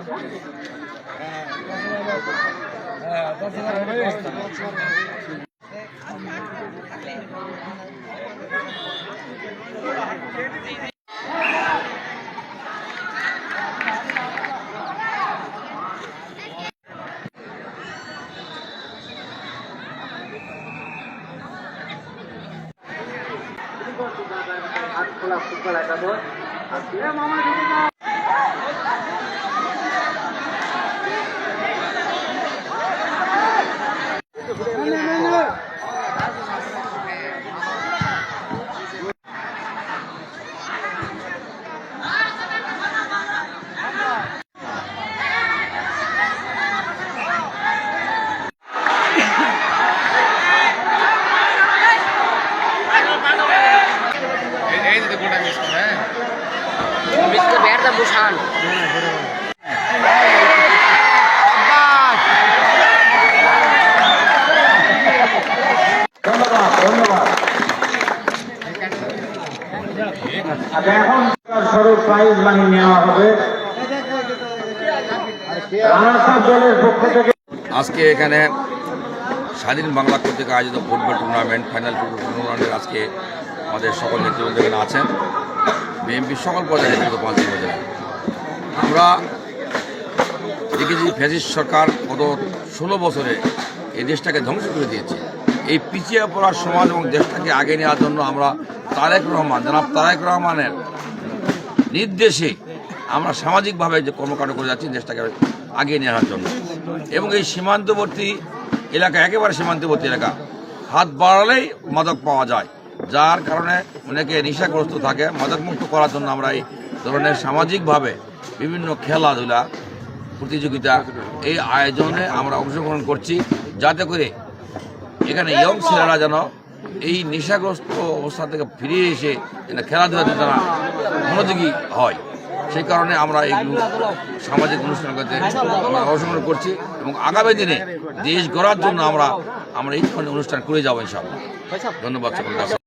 Tembusan. ধন্যবাদ ধন্যবাদ আচ্ছা এখন স্বরূপ প্রাইজ বানিয়ে নেওয়া হবে রানার্স আপ দলের পক্ষ থেকে আজকে এখানে স্বাধীন বাংলা কর্তৃক আয়োজিত ফুটবল টুর্নামেন্ট ফাইনাল ফুটবল টুর্নামেন্টের আজকে আমাদের সকল নেতৃবৃন্দ এখানে আছেন। বিএনপির সকল পর্যায়ে নেতৃত্ব পাঁচ উপজেলা আমরা দেখেছি ফ্যাসিস্ট সরকার গত ষোলো বছরে এই দেশটাকে ধ্বংস করে দিয়েছে। এই পিছিয়ে পড়ার সমাজ এবং দেশটাকে আগে নেওয়ার জন্য আমরা তারেক রহমান, জনাব তারেক রহমানের নির্দেশে আমরা সামাজিকভাবে যে কর্মকাণ্ড করে যাচ্ছি, দেশটাকে আগিয়ে নেওয়ার জন্য। এবং এই সীমান্তবর্তী এলাকা একেবারে সীমান্তবর্তী এলাকা। হাত বাড়ালেই মাদক পাওয়া যায়। যার কারণে অনেকে নেশাগ্রস্ত থাকে মাদক মুক্ত করার জন্য আমরা এই ধরনের সামাজিকভাবে বিভিন্ন খেলাধুলা, প্রতিযোগিতা এই আয়োজনে আমরা অংশগ্রহণ করছি। যাতে করে এখানে ইয়ং ছেলেরা যেন এই নেশাগ্রস্ত অবস্থা থেকে ফিরে এসে খেলাধুলাতে তারা মনোযোগী হয়। সেই কারণে আমরা এইগুলো সামাজিক অনুষ্ঠানগুলোতে আমরা অংশগ্রহণ করছি এবং আগামী দিনে দেশ গড়ার জন্য আমরা আমরা এই ধরনের অনুষ্ঠান করে যাব ইনশাআল্লাহ। ধন্যবাদ সকলকে।